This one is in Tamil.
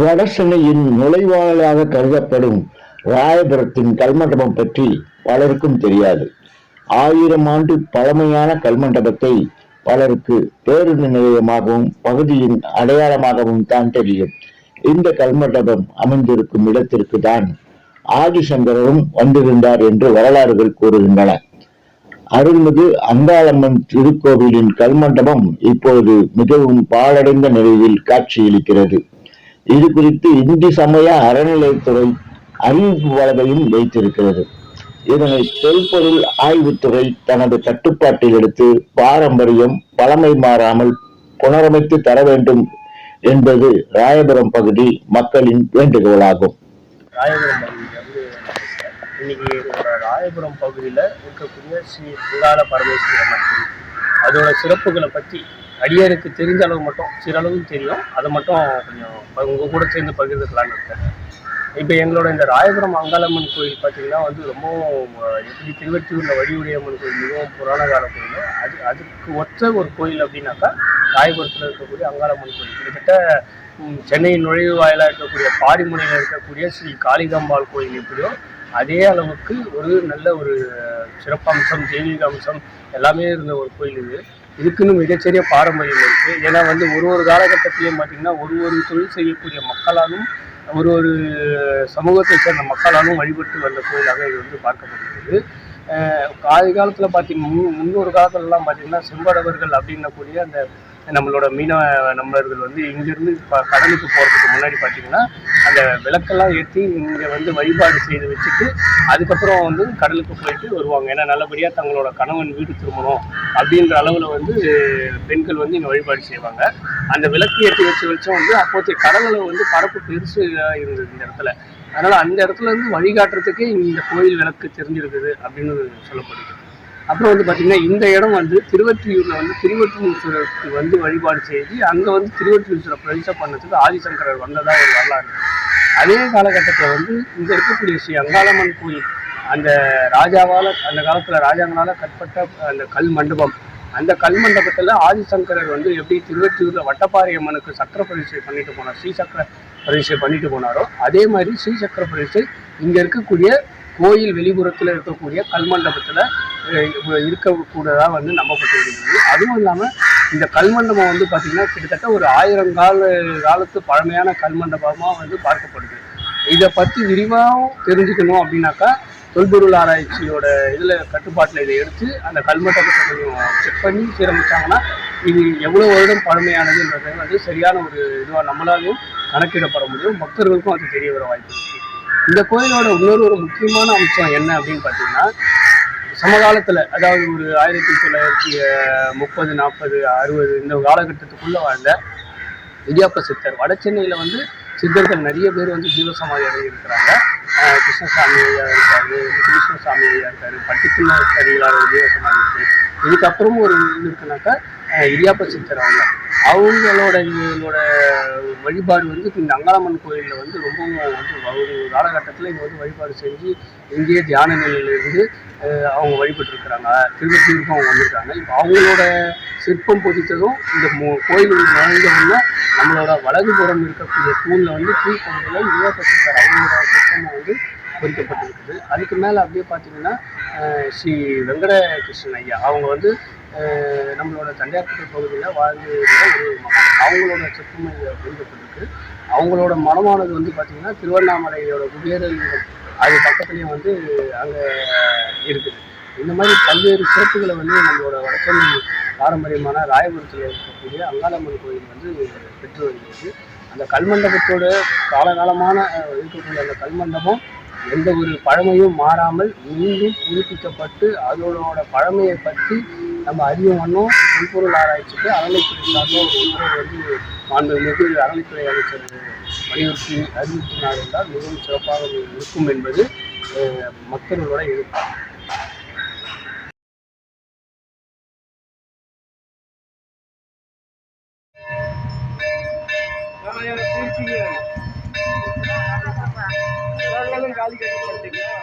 வடசென்னையின் நுழைவாயிலாக கருதப்படும் ராயபுரத்தின் கல்மண்டபம் பற்றி பலருக்கும் தெரியாது. ஆயிரம் ஆண்டு பழமையான கல்மண்டபத்தை பலருக்கு பேருந்து நிலையமாகவும் பகுதியின் அடையாளமாகவும் தான் தெரியும். இந்த கல்மண்டபம் அமைந்திருக்கும் இடத்திற்கு தான் ஆதிசங்கரரும் வந்திருந்தார் என்று வரலாறுகள் கூறுகின்றன. அருள்மிகு அங்காளம்மன் திருக்கோவிலின் கல்மண்டபம் இப்போது மிகவும் பாழடைந்த நிலையில் காட்சியளிக்கிறது. இது குறித்து இந்து சமய அறநிலையத்துறை அறிவிப்பு வழக்கையும் வைத்திருக்கிறது. இதனை தொல்பொருள் ஆய்வுத்துறை தனது கட்டுப்பாட்டில் எடுத்து பாரம்பரியம் பழமை மாறாமல் புனரமைத்து தர வேண்டும் என்பது ராயபுரம் பகுதி மக்களின் வேண்டுகோளாகும். ராயபுரம் இன்னைக்கு ஒரு ராயபுரம் பகுதியில் இருக்கக்கூடிய ஸ்ரீ அங்காள பரமேஸ்வரி அம்மன் கோயில் அதோட சிறப்புகளை பற்றி அடியருக்கு தெரிஞ்ச அளவு மட்டும் சிறளவு தெரியும். அதை மட்டும் கொஞ்சம் உங்கள் கூட சேர்ந்து பகிர்ந்துக்கலான்னு இருக்கேன். இப்போ எங்களோட இந்த ராயபுரம் அங்காளம்மன் கோயில் பார்த்தீங்கன்னா வந்து ரொம்பவும் எப்படி திருவெற்றியூரில் வடிவுடையம்மன் கோயில் மிகவும் புராண கால கோயில். அது அதுக்கு ஒத்த ஒரு கோயில் அப்படின்னாக்கா ராயபுரத்தில் இருக்கக்கூடிய அங்காளம்மன் கோயில். கிட்டத்தட்ட ம், சென்னை நுழைவு வாயிலாக இருக்கக்கூடிய பாடிமுனையில் இருக்கக்கூடிய ஸ்ரீ காளிகம்பாள் கோயில் எப்படியோ அதே அளவுக்கு ஒரு நல்ல ஒரு சிறப்பம்சம் தெய்வீக அம்சம் எல்லாமே இருந்த ஒரு கோயில் இது. இதுக்குன்னு மிகச்சிறிய பாரம்பரியம் இருக்குது ஏன்னா வந்து ஒரு ஒரு காலகட்டத்திலையும் பார்த்தீங்கன்னா ஒரு ஒரு தொழில் செய்யக்கூடிய மக்களாலும் ஒரு ஒரு சமூகத்தை சேர்ந்த மக்களாலும் வழிபட்டு வந்த கோயிலாக இது வந்து பார்க்கப்படுகிறது. அஹ் ஆதி காலத்தில் பார்த்தீங்கன்னா முன் முன்னொரு காலத்துலலாம் பார்த்தீங்கன்னா செம்படவர்கள் அப்படின்னக்கூடிய அந்த நம்மளோட மீனவ நண்பர்கள் வந்து இங்கிருந்து இப்போ கடலுக்கு போகிறதுக்கு முன்னாடி பார்த்தீங்கன்னா அந்த விளக்கெல்லாம் ஏற்றி இங்கே வந்து வழிபாடு செய்து வச்சுட்டு அதுக்கப்புறம் வந்து கடலுக்கு போயிட்டு வருவாங்க. ஏன்னா நல்லபடியாக தங்களோட கணவன் வீடு திரும்பணும் அப்படின்ற அளவில் வந்து பெண்கள் வந்து இங்கே வழிபாடு செய்வாங்க. அந்த விளக்கு ஏற்றி வச்சு வச்சும் வந்து அப்போதைய கடலில் வந்து பரப்பு பெருசு இருந்தது இந்த இடத்துல. அதனால அந்த இடத்துல இருந்து வழிகாட்டுறதுக்கே இந்த கோயில் விளக்கு தெரிஞ்சிருக்குது அப்படின்னு சொல்லப்படுது. அப்புறம் வந்து பார்த்தீங்கன்னா இந்த இடம் வந்து திருவற்றியூரில் வந்து திருவற்றியூஸ்வரருக்கு வந்து வழிபாடு செய்து அங்கே வந்து திருவற்றியூஸ்வரை பிரதிஷ்டை பண்ணதுக்கு ஆதிசங்கரர் வந்ததாக ஒரு வரலாறு. அதே காலகட்டத்தில் வந்து இங்கே இருக்கக்கூடிய ஸ்ரீ அங்காளம்மன் கோயில் அந்த ராஜாவால் அந்த காலத்தில் ராஜாங்களால் கற்பட்ட அந்த கல் மண்டபம் அந்த கல் மண்டபத்தில் ஆதிசங்கரர் வந்து எப்படி திருவற்றியூரில் வட்டப்பாறை அம்மனுக்கு சக்கர பரிசை பண்ணிட்டு போனார் ஸ்ரீ சக்கர பண்ணிட்டு போனாரோ அதே மாதிரி ஸ்ரீ சக்கர இங்கே இருக்கக்கூடிய கோயில் வெளிப்புறத்தில் இருக்கக்கூடிய கல் மண்டபத்தில் இருக்கக்கூடதாக வந்து நம்பப்பட்டு அதுவும் இல்லாமல் இந்த கல்மண்டபம் வந்து பார்த்திங்கன்னா கிட்டத்தட்ட ஒரு ஆயிரம் கால காலத்து பழமையான கல்மண்டபமாக வந்து பார்க்கப்படுது. இதை பற்றி விரிவாகவும் தெரிஞ்சுக்கணும் அப்படின்னாக்கா தொல்பொருள் ஆராய்ச்சியோட இதில் கட்டுப்பாட்டில் இதை எடுத்து அந்த கல்மண்டபத்தை கொஞ்சம் செக் பண்ணி சீரமைச்சாங்கன்னா இது எவ்வளோ வருடம் பழமையானதுன்றதை வந்து சரியான ஒரு இதுவாக நம்மளாலையும் கணக்கிடப்பட முடியும். பக்தர்களுக்கும் அது தெரிய வர வாய்ப்பு இந்த கோயிலோட இன்னொரு ஒரு முக்கியமான அம்சம் என்ன அப்படின்னு பார்த்தீங்கன்னா சமகாலத்தில் அதாவது ஒரு ஆயிரத்தி தொள்ளாயிரத்தி முப்பது நாற்பது அறுபது இந்த காலகட்டத்துக்குள்ளே வாழ்ந்த இடியாப்ப சித்தர். வட சென்னையில் வந்து சித்தர்கள் நிறைய பேர் வந்து ஜீவசமாதி அடைஞ்சிருக்கிறாங்க. கிருஷ்ணசாமி ஐயா இருக்காரு கிருஷ்ணசாமி ஐயா இருக்காரு பட்டிக்குள்ள சரிகளார் ஜீவசமாதி இருக்கு. இதுக்கப்புறமும் ஒரு இருக்குனாக்கா இடியாப்ப சித்தர் அவங்க அவங்களோட இவங்களோட வழிபாடு வந்து இந்த அங்காளம்மன் கோயிலில் வந்து ரொம்பவும் வந்து ஒரு காலகட்டத்தில் இங்கே வந்து வழிபாடு செஞ்சு இங்கேயே தியான நிலையிலிருந்து அவங்க வழிபட்டுருக்குறாங்க. திரும்ப திருவத்தூருக்கும் அவங்க வந்திருக்காங்க. இப்போ அவங்களோட சிற்பம் பொதித்ததும் இந்த மு- கோயில் நுழைந்தவுடனே நம்மளோட வலதுபுறம் இருக்கக்கூடிய தூணில் வந்து கீழ்ப்பகுதியில் சித்தர் அவங்களோட சிற்பம் வந்து பொறிக்கப்பட்டிருக்குது. அதுக்கு மேலே அப்படியே பார்த்தீங்கன்னா ஸ்ரீ வெங்கடகிருஷ்ணன் ஐயா. அவங்க வந்து நம்மளோட தண்டையார்பட்டு பகுதியில் வாழ்ந்து ஒரு மகன். அவங்களோட சிற்பம் இங்கே அவங்களோட மனமானது வந்து பார்த்திங்கன்னா திருவண்ணாமலையோட குபேரலிங்கம் அது பக்கத்துலேயும் வந்து அங்கே இருக்குது. இந்த மாதிரி பல்வேறு சிறப்புகளை வந்து நம்மளோட வடக்கல் பாரம்பரியமான ராயபுரத்தில் இருக்கக்கூடிய அங்காளம்மன் கோயில் வந்து பெற்று வருகிறது. அந்த கல்மண்டபத்தோட காலகாலமான இருக்கக்கூடிய அந்த கல்மண்டபம் எந்த ஒரு பழமையும் மாறாமல் மீண்டும் புதுப்பிக்கப்பட்டு அதோட பழமையை பற்றி நம்ம அறியும் வண்ணம் தொல்பொருள் ஆராய்ச்சிக்கு அறநிலைத்துறை சார்ந்த ஒரு உத்தரவு வந்து மாண்புமிகு அறநிலைத்துறை அமைச்சர் வலியுறுத்தி அறிவுறுத்தினார் என்றால் மிகவும் சிறப்பாக இருக்கும் என்பது மக்களோட எதிர்பார்ப்பு காலி கட்டி பண்ணிட்டீங்களா